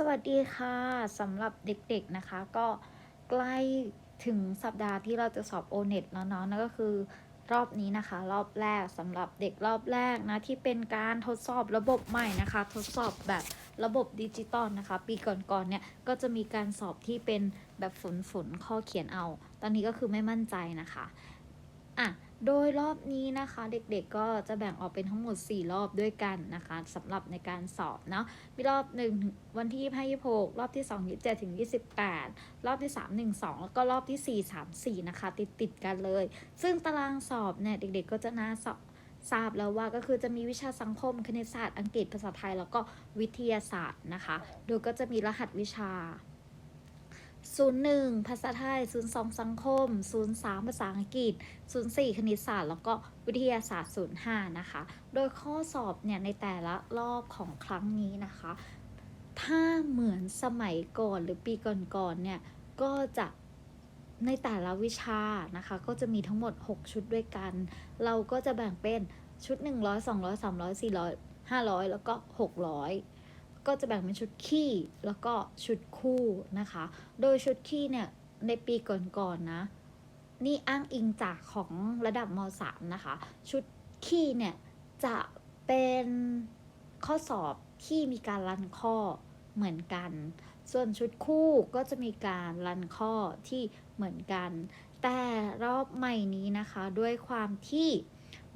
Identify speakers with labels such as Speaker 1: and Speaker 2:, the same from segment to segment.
Speaker 1: สวัสดีค่ะสำหรับเด็กๆนะคะ ก็ใกล้ถึงสัปดาห์ที่เราจะสอบ o n e t แล้วเนาะนั่นก็คือรอบนี้นะคะ รอบแรกสำหรับเด็กรอบแรกนะที่เป็นการทดสอบระบบใหม่นะคะ ทดสอบแบบระบบดิจิตอลนะคะ ปีก่อนๆเนี่ยก็จะมีการสอบที่เป็นแบบฝนฝนข้อเขียนเอา ตอนนี้ก็คือไม่มั่นใจนะคะอะ โดยรอบนี้นะคะเด็กๆก็จะแบ่งออกเป็นทั้งหมด 4 รอบด้วยกันนะคะสำหรับในการสอบเนาะมีรอบหนึ่งวันที่ 26 รอบที่ 2 27ถึง28 รอบที่ 3 1 2 แล้วก็รอบที่ 4 3 4 นะคะ ติดติดกันเลย ซึ่งตารางสอบเนี่ยเด็กๆก็จะน่าสอบทราบแล้วว่าก็คือจะมีวิชาสังคม คณิตศาสตร์อังกฤษภาษาไทย แล้วก็วิทยาศาสตร์นะคะ โดยก็จะมีรหัสวิชา 01 ภาษาไทย 02 สังคม 03 ภาษาอังกฤษ 04 คณิตศาสตร์ แล้วก็วิทยาศาสตร์ 05 นะคะ โดยข้อสอบเนี่ยในแต่ละรอบของครั้งนี้นะคะ ถ้าเหมือนสมัยก่อนหรือปีก่อนๆเนี่ย ก็จะในแต่ละวิชานะคะ ก็จะมีทั้งหมด 6 ชุดด้วยกัน เราก็จะแบ่งเป็นชุด 100 200 300 400 500 แล้วก็ 600 ก็จะแบ่งเป็นชุดขี้แล้วก็ชุดคู่นะคะ โดยชุดขี้เนี่ยในปีก่อนๆนะนี่อ้างอิงจากของระดับม .3 นะคะ ชุดขี้เนี่ยจะเป็นข้อสอบที่มีการรันข้อเหมือนกัน ส่วนชุดคู่ก็จะมีการรันข้อที่เหมือนกัน แต่รอบใหม่นี้นะคะด้วยความที่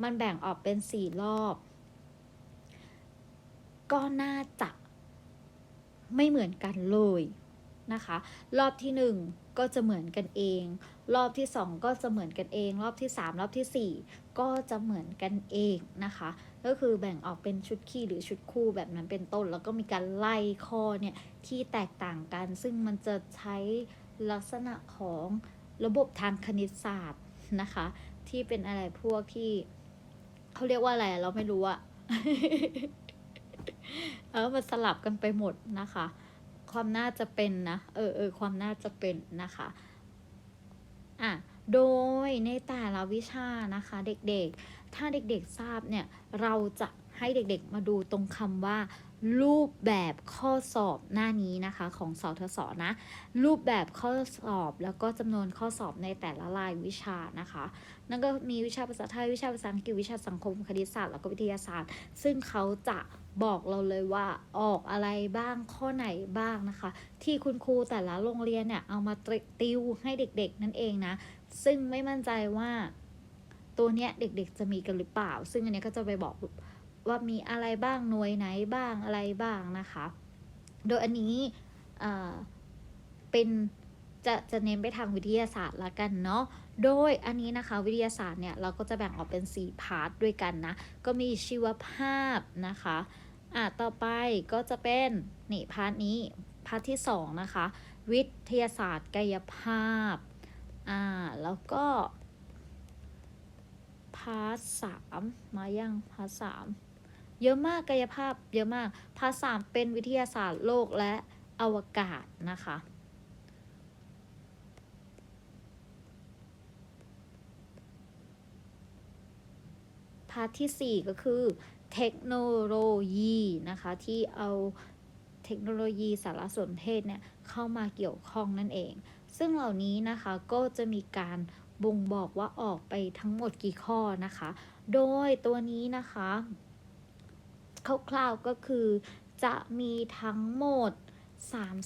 Speaker 1: มันแบ่งออกเป็น 4 รอบ ก็น่าจะ ไม่เหมือนกันเลยนะคะ รอบที่ 1 ก็จะเหมือนกันเอง รอบที่ 2 ก็จะเหมือนกันเอง รอบที่ 3 รอบทีสี่ 4 ก็จะเหมือนกันเองนะคะ ก็คือแบ่งออกเป็นชุดขี้หรือชุดคู่แบบนั้นเป็นต้น แล้วก็มีการไล่ข้อเนี่ยที่แตกต่างกัน ซึ่งมันจะใช้ลักษณะของระบบทางคณิตศาสตร์นะคะ ที่เป็นอะไรพวกที่เขาเรียกว่าอะไรเราไม่รู้อะ เออมันสลับกันไปหมดนะคะ ความน่าจะเป็นนะ เออเออความน่าจะเป็นนะคะอะโดยในแต่ละวิชานะคะ เด็กๆ ถ้าเด็กๆทราบเนี่ย เราจะให้เด็กๆมาดูตรงคำว่า รูปแบบข้อสอบหน้านี้นะคะของสทศนะ รูปแบบข้อสอบแล้วก็จำนวนข้อสอบในแต่ละรายวิชานะคะ นั่นก็มีวิชาภาษาไทยวิชาภาษาอังกฤษวิชาสังคมคณิตศาสตร์แล้วก็วิทยาศาสตร์ ซึ่งเขาจะ บอกเราเลยว่าออกอะไรบ้างข้อไหนบ้างนะคะ ที่คุณครูแต่ละโรงเรียนเนี่ยเอามาติวให้เด็กๆนั่นเองนะ ซึ่งไม่มั่นใจว่าตัวเนี้ยเด็กๆจะมีกันหรือเปล่า ซึ่งอันนี้ก็จะไปบอกว่ามีอะไรบ้างหน่วยไหนบ้างอะไรบ้างนะคะ โดยอันนี้เป็นจะจะเน้นไปทางวิทยาศาสตร์ละกันเนาะ โดยอันนี้นะคะวิทยาศาสตร์เนี่ยเราก็จะแบ่งออกเป็น 4 พาร์ทด้วยกันนะ ก็มีชีวภาพนะคะอะต่อไปก็จะเป็นนี่พาร์ทนี้พาร์ทที่ 2 นะคะ วิทยาศาสตร์กายภาพอ่าแล้วก็พาร์ทสามมายังพาร์ทสามเยอะมากกายภาพเยอะมากพาร์ทสามเป็นวิทยาศาสตร์โลกและอวกาศนะคะ พาร์ทที่ 4 ก็คือเทคโนโลยีนะคะที่เอาเทคโนโลยีสารสนเทศเนี่ยเข้ามาเกี่ยวข้องนั่นเอง ซึ่งเหล่านี้นะคะก็จะมีการบ่งบอกว่าออกไปทั้งหมดกี่ข้อนะคะ โดยตัวนี้นะคะคร่าวๆก็คือจะมีทั้งหมด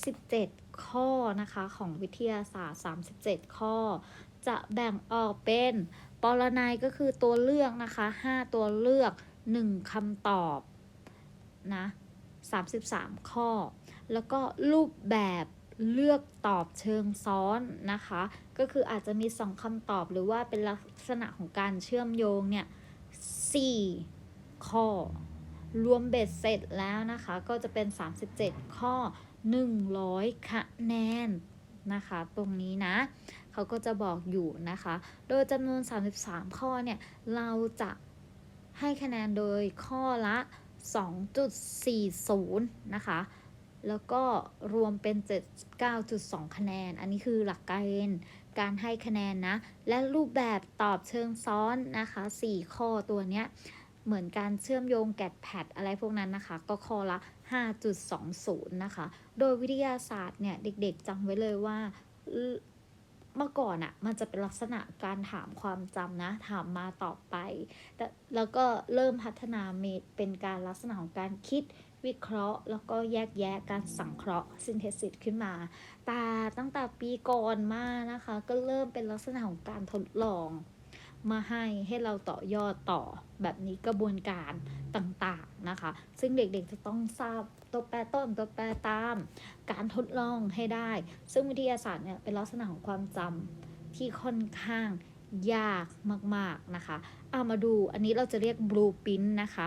Speaker 1: 37 ข้อนะคะของวิทยาศาสตร์ 37 ข้อ จะแบ่งออกเป็น ปรนัยก็คือตัวเลือกนะคะ5ตัวเลือก1คำตอบนะ33ข้อ แล้วก็รูปแบบเลือกตอบเชิงซ้อนนะคะ ก็คืออาจจะมี2คำตอบหรือว่าเป็นลักษณะของการเชื่อมโยงเนี่ย4ข้อ รวมเบ็ดเสร็จแล้วนะคะ ก็จะเป็น 37 ข้อ 100 คะแนนนะคะ ตรงนี้นะ เขาก็จะบอกอยู่นะคะ โดยจำนวน 33 ข้อเนี่ย เราจะให้คะแนนโดยข้อละ 2.40 นะคะ แล้วก็รวมเป็น 79.2 คะแนน อันนี้คือหลักเกณฑ์การให้คะแนนนะ และรูปแบบตอบเชิงซ้อนนะคะ 4 ข้อตัวเนี้ย เหมือนการเชื่อมโยงแกดแพดอะไรพวกนั้นนะคะ ก็ข้อละ 5.20 นะคะ โดยวิทยาศาสตร์เนี่ย เด็กๆจำไว้เลยว่า เมื่อก่อนอะมันจะเป็นลักษณะการถามความจำนะ ถามมาตอบไป แต่แล้วก็เริ่มพัฒนาเมดเป็นการลักษณะของการคิดวิเคราะห์ แล้วก็แยกแยะการสังเคราะห์ซินเทซิสขึ้นมา แต่ตั้งแต่ปีก่อนมานะคะ ก็เริ่มเป็นลักษณะของการทดลอง มาให้ให้เราต่อยอดต่อแบบนี้กระบวนการต่างๆนะคะ ซึ่งเด็กๆจะต้องทราบตัวแปรต้นตัวแปรตาม การทดลองให้ได้ ซึ่งวิทยาศาสตร์เนี่ยเป็นลักษณะของความจำที่ค่อนข้างยากมากๆนะคะเอามาดูอันนี้เราจะเรียก blueprint นะคะ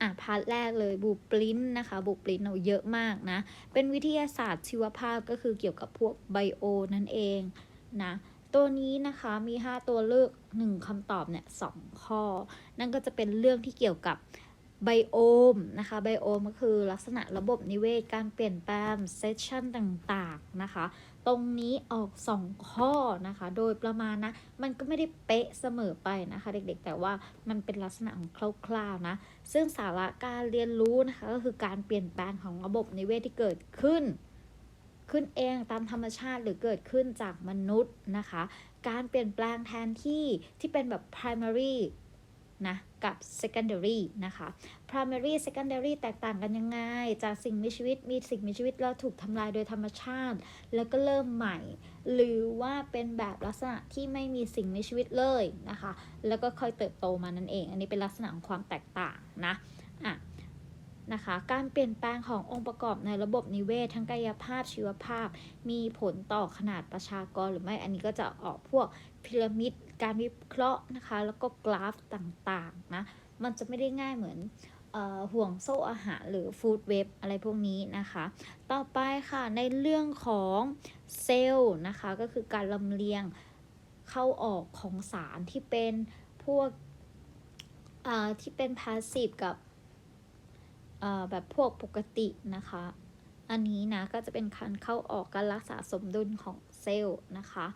Speaker 1: อะพาร์ทแรกเลยบูปรินนะคะบูปรินเราเยอะมากนะ เป็นวิทยาศาสตร์ชีวภาพก็คือเกี่ยวกับพวกไบโอนั่นเองนะ ตัวนี้นะคะมี 5 ตัวเลือก 1คำตอบเนี่ยสข้อ นั่นก็จะเป็นเรื่องที่เกี่ยวกับไบโอมนะคะไบโอมก็คือลักษณะระบบนิเวศการเปลี่ยนแปลงเซสชันต่างๆนะคะ ตรงนี้ออก 2 ข้อนะคะ โดยประมาณนะ มันก็ไม่ได้เป๊ะเสมอไปนะคะ เด็กๆ แต่ว่ามันเป็นลักษณะของคร่าวๆนะ ซึ่งสาระการเรียนรู้นะคะ ก็คือการเปลี่ยนแปลงของระบบนิเวศที่เกิดขึ้น ขึ้นเองตามธรรมชาติหรือเกิดขึ้นจากมนุษย์นะคะ การเปลี่ยนแปลงแทนที่ที่เป็นแบบ primary นะกับ secondary นะคะ primary secondary แตกต่างกันยังไง จากสิ่งมีชีวิตมีสิ่งมีชีวิตแล้วถูกทำลายโดยธรรมชาติ แล้วก็เริ่มใหม่ หรือว่าเป็นแบบลักษณะที่ไม่มีสิ่งมีชีวิตเลยนะคะ แล้วก็ค่อยเติบโตมานั่นเอง อันนี้เป็นลักษณะของความแตกต่างนะอะ นะคะ การเปลี่ยนแปลงขององค์ประกอบในระบบนิเวศ ทั้งกายภาพชีวภาพ มีผลต่อขนาดประชากรหรือไม่ อันนี้ก็จะออกพวกพีระมิด การวิเคราะห์นะคะ แล้วก็กราฟต่างๆนะ มันจะไม่ได้ง่ายเหมือนห่วงโซ่อาหารหรือฟู้ดเว็บอะไรพวกนี้นะคะ ต่อไปค่ะในเรื่องของเซลล์นะคะ ก็คือการลำเลียงเข้าออกของสารที่เป็นพวกที่เป็นพาสซีฟกับ แบบพวกปกตินะคะ อันนี้นะก็จะเป็นการเข้าออกการรักษาสมดุลของเซลล์นะคะ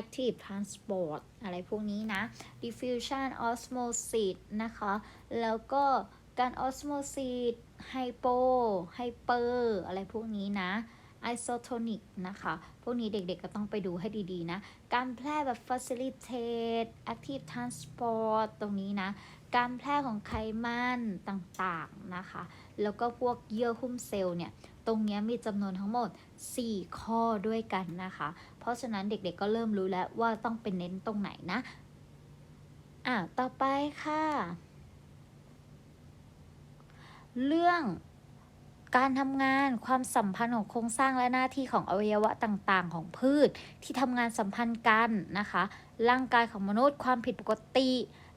Speaker 1: active transport อะไรพวกนี้นะ diffusion osmosis นะคะ แล้วก็การ osmosis hypo hyper อะไรพวกนี้นะ isotonic นะคะ พวกนี้เด็กๆก็ต้องไปดูให้ดีๆนะ การแพร่แบบ facilitate active transport ตรงนี้นะ การแพร่ของไขมันต่างๆนะคะ แล้วก็พวกเยื่อหุ้มเซลล์เนี่ย ตรงนี้มีจำนวนทั้งหมด 4 ข้อด้วยกันนะคะ เพราะฉะนั้นเด็กๆก็เริ่มรู้แล้วว่าต้องเป็นเน้นตรงไหนนะ อะ ต่อไปค่ะ เรื่อง การทำงานความสัมพันธ์ของโครงสร้างและหน้าที่ของอวัยวะต่างๆ ของพืช ที่ทำงานสัมพันธ์กันนะคะ ร่างกายของมนุษย์ความผิดปกติ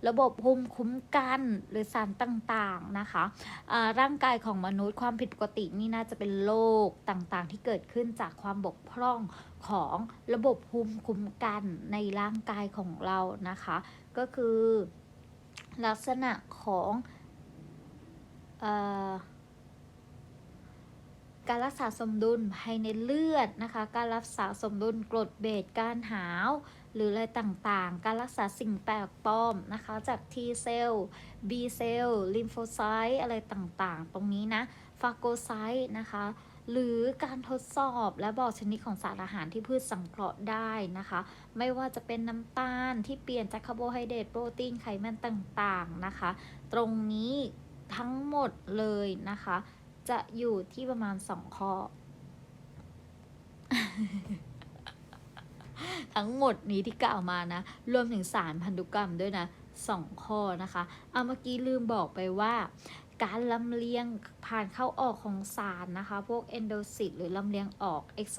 Speaker 1: ระบบภูมิคุ้มกันหรือสารต่างๆนะคะอ่าร่างกายของมนุษย์ความผิดปกตินี่น่าจะเป็นโรคต่างๆ ที่เกิดขึ้นจากความบกพร่องของระบบภูมิคุ้มกันในร่างกายของเรานะคะ ก็คือลักษณะของเอ่อ การรักษาสมดุลภายในเลือดนะคะ การรักษาสมดุลกรดเบสการหาว หรืออะไรต่างๆ การรักษาสิ่งแปลกปลอมนะคะ จาก T เซลล์ B เซลล์ลิมโฟไซต์อะไรต่างๆ ตรงนี้นะฟาโกไซต์นะคะ หรือการทดสอบและบอกชนิดของสารอาหารที่พืชสังเคราะห์ได้นะคะ ไม่ว่าจะเป็นน้ำตาลที่เปลี่ยนจากคาร์โบไฮเดรตโปรตีนไขมันต่างๆนะคะ ตรงนี้ทั้งหมดเลยนะคะ จะอยู่ที่ประมาณ2ข้อ ทั้งหมดนี้ที่กล่าวมานะ รวมถึงสารพันธุกรรมด้วยนะ2ข้อนะคะ เอาเมื่อกี้ลืมบอกไปว่า การลำเลียงผ่านเข้าออกของสารนะคะ พวกเอนโดซิตหรือลำเลียงออกเอ็กโซ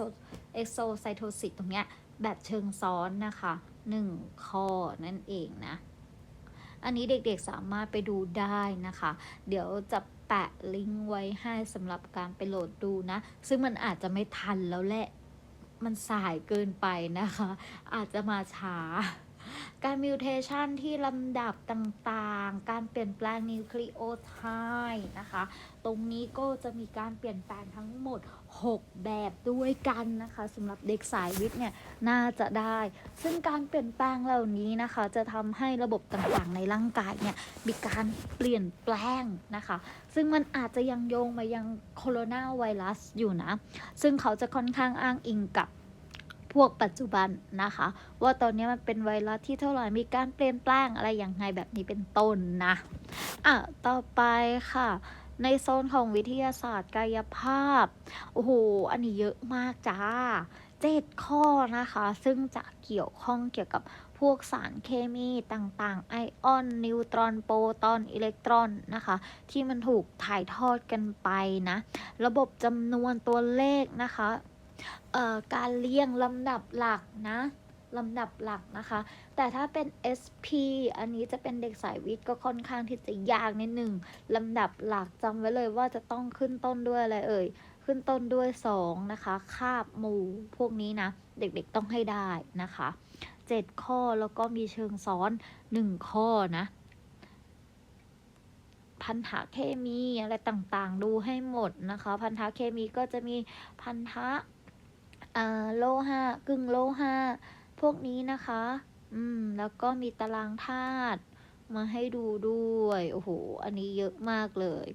Speaker 1: เอ็กโซไซโทซิตตรงเนี้ยแบบเชิงซ้อนนะคะ1ข้อนั่นเองนะ อันนี้เด็กๆสามารถไปดูได้นะคะ เดี๋ยวจะ แปะลิงก์ไว้ให้สำหรับการไปโหลดดูนะ ซึ่งมันอาจจะไม่ทันแล้วแหละ มันสายเกินไปนะคะ อาจจะมาช้า การมิวเทชันที่ลำดับต่างๆ การเปลี่ยนแปลงนิวคลีโอไทด์นะคะ ตรงนี้ก็จะมีการเปลี่ยนแปลงทั้งหมด 6 แบบด้วยกันนะคะสำหรับเด็กสายวิทย์เนี่ยน่าจะได้ ซึ่งการเปลี่ยนแปลงเหล่านี้นะคะ จะทำให้ระบบต่างๆ ในร่างกายเนี่ยมีการเปลี่ยนแปลงนะคะ ซึ่งมันอาจจะยังโยงมายังโคโรนาไวรัสอยู่นะ ซึ่งเขาจะค่อนข้างอ้างอิงกับ พวกปัจจุบันนะคะ ว่าตอนนี้มันเป็นไวรัสที่เท่าไหร่มีการเปลี่ยนแปลงอะไรอย่างไรแบบนี้เป็นต้นนะอะต่อไปค่ะในโซนของวิทยาศาสตร์กายภาพ โอ้โห อันนี้เยอะมากจ้าเจ็ดข้อนะคะ ซึ่งจะเกี่ยวข้องเกี่ยวกับพวกสารเคมีต่างๆ ไอออน นิวตรอน โปรตอน อิเล็กตรอนนะคะ ที่มันถูกถ่ายทอดกันไปนะ ระบบจำนวนตัวเลขนะคะ การเรียงลำดับหลักนะลำดับหลักนะคะ แต่ถ้าเป็น SP อันนี้จะเป็นเด็กสายวิทย์ก็ค่อนข้างที่จะยากนิดหนึ่งลำดับหลักจำไว้เลยว่าจะต้องขึ้นต้นด้วยอะไรเอ่ย ขึ้นต้นด้วย 2 นะคะ คาบหมู่พวกนี้นะ เด็กๆต้องให้ได้นะคะ 7 ข้อแล้วก็มีเชิงซ้อน 1 ข้อนะ พันธะเคมีอะไรต่างๆ ดูให้หมดนะคะ พันธะเคมีก็จะมีพันธะ อ่าโลหะกึ่งโลหะพวกนี้นะคะ อืม แล้วก็มีตารางธาตุมาให้ดูด้วย โอ้โห อันนี้เยอะมากเลย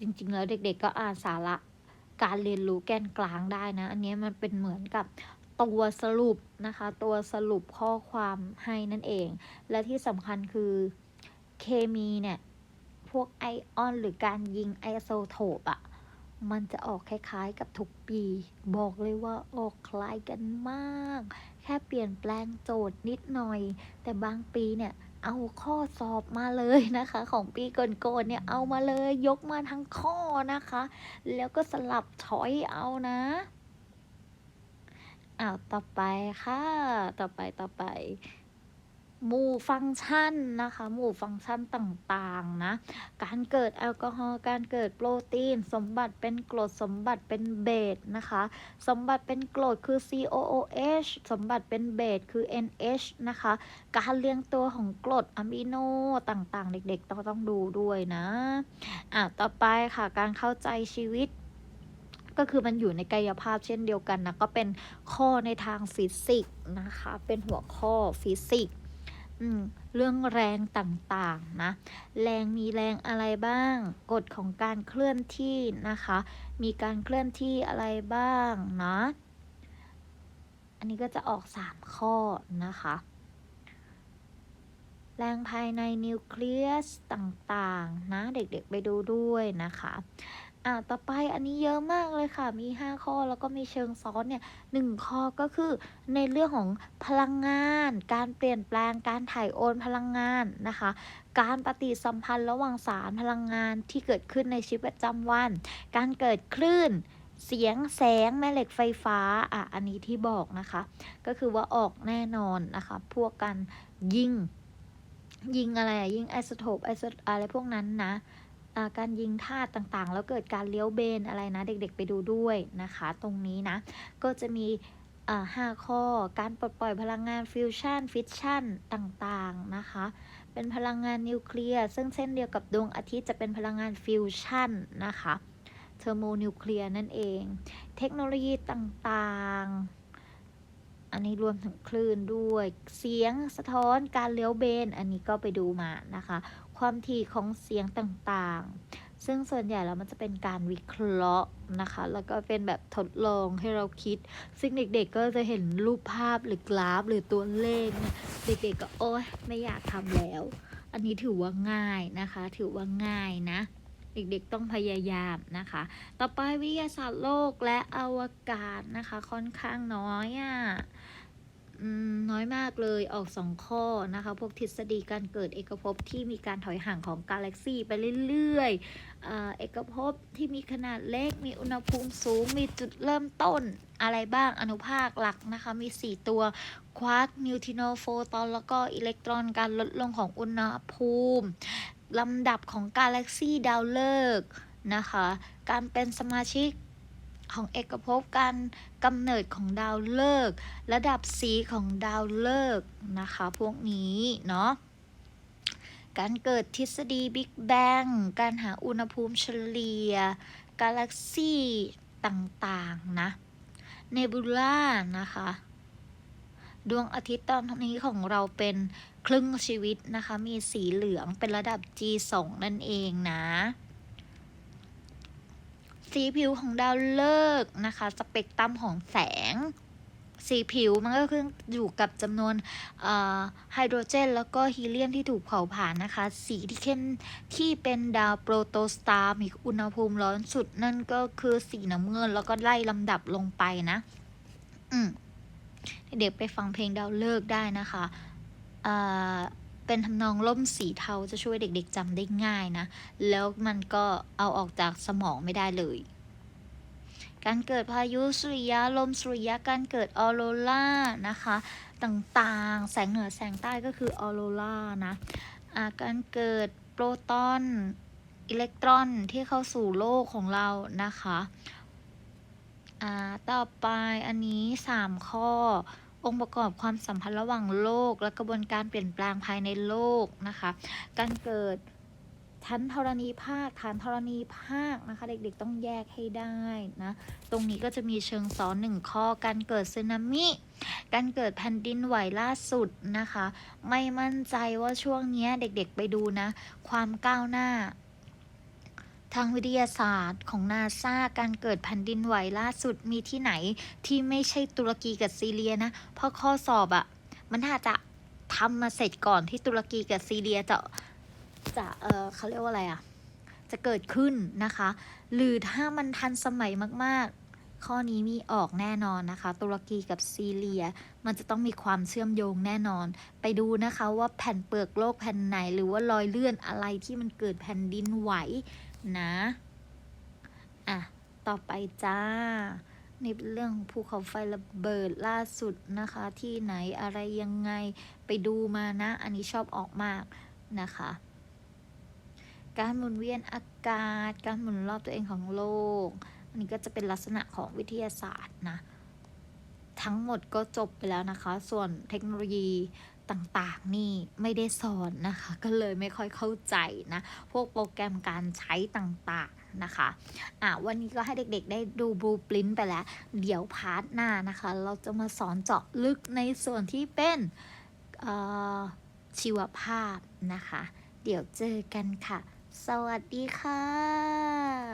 Speaker 1: จริงๆ แล้วเด็กๆ ก็อ่านสาระการเรียนรู้แกนกลางได้นะ อันนี้มันเป็นเหมือนกับตัวสรุปนะคะ ตัวสรุปข้อความให้นั่นเอง และที่สำคัญคือเคมีเนี่ย พวกไอออนหรือการยิงไอโซโทปอะ มันจะออกคล้ายๆกับทุกปี บอกเลยว่าออกคล้ายกันมาก แค่เปลี่ยนแปลงโจทย์นิดหน่อย แต่บางปีเนี่ยเอาข้อสอบมาเลยนะคะ ของปีก่อนๆเนี่ยเอามาเลยยกมาทั้งข้อนะคะ แล้วก็สลับช้อยเอานะอ้าวต่อไปค่ะ ต่อไปต่อไป หมู่ฟังก์ชันนะคะ หมู่ฟังก์ชันต่างๆนะ การเกิดแอลกอฮอล์ การเกิดโปรตีน สมบัติเป็นกรด สมบัติเป็นเบสนะคะ สมบัติเป็นกรดคือ COOH สมบัติเป็นเบสคือ NH นะคะ การเรียงตัวของกรดอะมิโนต่างๆ เด็กๆต้องต้องดูด้วยนะ อะ ต่อไปค่ะ การเข้าใจชีวิตก็คือมันอยู่ในกายภาพเช่นเดียวกันนะ ก็เป็นข้อในทางฟิสิกส์นะคะ เป็นหัวข้อฟิสิกส์ อืมเรื่องแรงต่างๆนะ แรงมีแรงอะไรบ้าง กฎของการเคลื่อนที่นะคะ มีการเคลื่อนที่อะไรบ้างเนาะอันนี้ก็จะออก 3 ข้อนะคะ แรงภายในนิวเคลียสต่างๆ นะ เด็กๆไปดูด้วยนะคะ อ่าต่อไปอันนี้เยอะมากเลยค่ะ มี 5 ข้อแล้วก็มีเชิงซ้อนเนี่ยหนึ่งข้อก็คือในเรื่องของพลังงาน การเปลี่ยนแปลงการถ่ายโอนพลังงานนะคะ การปฏิสัมพันธ์ระหว่างสารพลังงานที่เกิดขึ้นในชีวิตประจำวัน การเกิดคลื่นเสียงแสงแม่เหล็กไฟฟ้าอะอันนี้ที่บอกนะคะ ก็คือว่าออกแน่นอนนะคะ พวกการยิงยิงอะไรอะยิงไอโซโทปไอโซอะไรพวกนั้นนะ การยิงธาต่างๆ แล้วเกิดการเลี้ยวเบนอะไรนะ เด็กๆไปดูด้วยนะคะ ตรงนี้นะ ก็จะมีห้าข้อ การปลดปล่อยพลังงานฟิวชั่นฟิชชั่นต่างๆนะคะ เป็นพลังงานนิวเคลียร์ซึ่งเช่นเดียวกับดวงอาทิตย์จะเป็นพลังงานฟิวชั่นนะคะเทอร์โมนิวเคลียร์นั่นเอง เทคโนโลยีต่างๆ อันนี้รวมถึงคลื่นด้วย เสียงสะท้อนการเลี้ยวเบน อันนี้ก็ไปดูมานะคะ ความถี่ของเสียงต่างๆ ซึ่งส่วนใหญ่แล้วมันจะเป็นการวิเคราะห์นะคะ แล้วก็เป็นแบบทดลองให้เราคิด ซึ่งเด็กๆก็จะเห็นรูปภาพหรือกราฟหรือตัวเลขเนี่ยเด็กๆก็โอ๊ยไม่อยากทำแล้ว อันนี้ถือว่าง่ายนะคะ ถือว่าง่ายนะเด็กๆต้องพยายามนะคะ ต่อไปวิทยาศาสตร์โลกและอวกาศนะคะ ค่อนข้างน้อยอะ่ะ น้อยมากเลยออกสองข้อนะคะ พวกทฤษฎีการเกิดเอกภพที่มีการถอยห่างของกาแล็กซีไปเรื่อยๆเอกภพที่มีขนาดเล็ก มีอุณหภูมิสูง มีจุดเริ่มต้นอะไรบ้างอนุภาคหลักนะคะ มี 4 ตัว ควาร์กนิวทริโนโฟตอน แล้วก็อิเล็กตรอนการลดลงของอุณหภูมิลำดับของกาแล็กซีดาวฤกษ์นะคะ การเป็นสมาชิก ของเอกภพการกำเนิดของดาวฤกษ์ระดับสีของดาวฤกษ์นะคะ พวกนี้เนาะการเกิดทฤษฎีบิ๊กแบงการหาอุณหภูมิเฉลี่ย กาแล็กซี่ต่างๆ นะเนบูล่านะคะ ดวงอาทิตย์ตอนนี้ของเราเป็นครึ่งชีวิตนะคะ มีสีเหลืองเป็นระดับ G2 นั่นเองนะ สีผิวของดาวฤกษ์นะคะ สเปกตรัมของแสง สีผิวมันก็คืออยู่กับจำนวนไฮโดรเจน แล้วก็ฮีเลียมที่ถูกเผาผลาญนะคะ สีที่เข้มที่เป็นดาวโปรโตสตาร์มีอุณหภูมิร้อนสุดนั่นก็คือสีน้ำเงิน แล้วก็ไล่ลำดับลงไปนะ อืมเด็กไปฟังเพลงดาวเลิกได้นะคะอ่า เป็นทำนองล่มสีเทาจะช่วยเด็กๆจำได้ง่ายนะ แล้วมันก็เอาออกจากสมองไม่ได้เลย การเกิดพายุสุริยะลมสุริยะการเกิดออโรรานะคะ ต่างๆ แสงเหนือแสงใต้ก็คือออโรรานะาการเกิดโปรตอนอิเล็กตรอนที่เข้าสู่โลกของเรานะคะ ต่อไปอันนี้ 3 ข้อ องค์ประกอบความสัมพันธ์ระหว่างโลก และกระบวนการเปลี่ยนแปลงภายในโลกนะคะ การเกิดชั้นธรณีภาคฐานธรณีภาคนะคะ เด็กๆต้องแยกให้ได้นะตรงนี้ก็จะมีเชิงซ้อนหนึ่งข้อการเกิดสึนามิการเกิดแผ่นดินไหวล่าสุดนะคะ ไม่มั่นใจว่าช่วงนี้เด็กๆไปดูนะ ความก้าวหน้า ทางวิทยาศาสตร์ของนาซาการเกิดแผ่นดินไหวล่าสุดมีที่ไหนที่ไม่ใช่ตุรกีกับซีเรียนะ เพราะข้อสอบอะ่ะมันน่าจะทำมาเสร็จก่อนที่ตุรกีกับซีเรียจะจะเออเขาเรียกว่าอะไรอะจะเกิดขึ้นนะคะ หรือถ้ามันทันสมัยมากๆ ข้อนี้มีออกแน่นอนนะคะ ตุรกีกับซีเรีย มันจะต้องมีความเชื่อมโยงแน่นอน ไปดูนะคะว่าแผ่นเปลือกโลกแผ่นไหน หรือว่ารอยเลื่อนอะไรที่มันเกิดแผ่นดินไหว นะ อะ ต่อไปจ้า ในเรื่องภูเขาไฟระเบิดล่าสุดนะคะ ที่ไหนอะไรยังไงไปดูมานะ อันนี้ชอบออกมากนะคะ การหมุนเวียนอากาศ การหมุนรอบตัวเองของโลก อันนี้ก็จะเป็นลักษณะของวิทยาศาสตร์นะ ทั้งหมดก็จบไปแล้วนะคะ ส่วนเทคโนโลยี ต่างๆนี่ไม่ได้สอนนะคะ ก็เลยไม่ค่อยเข้าใจนะ พวกโปรแกรมการใช้ต่างๆนะคะอะวันนี้ก็ให้เด็กๆได้ดูบลูปรินต์ไปแล้ว เดี๋ยวพาร์ทหน้านะคะ เราจะมาสอนเจาะลึกในส่วนที่เป็นชีวภาพนะคะ เดี๋ยวเจอกันค่ะ สวัสดีค่ะ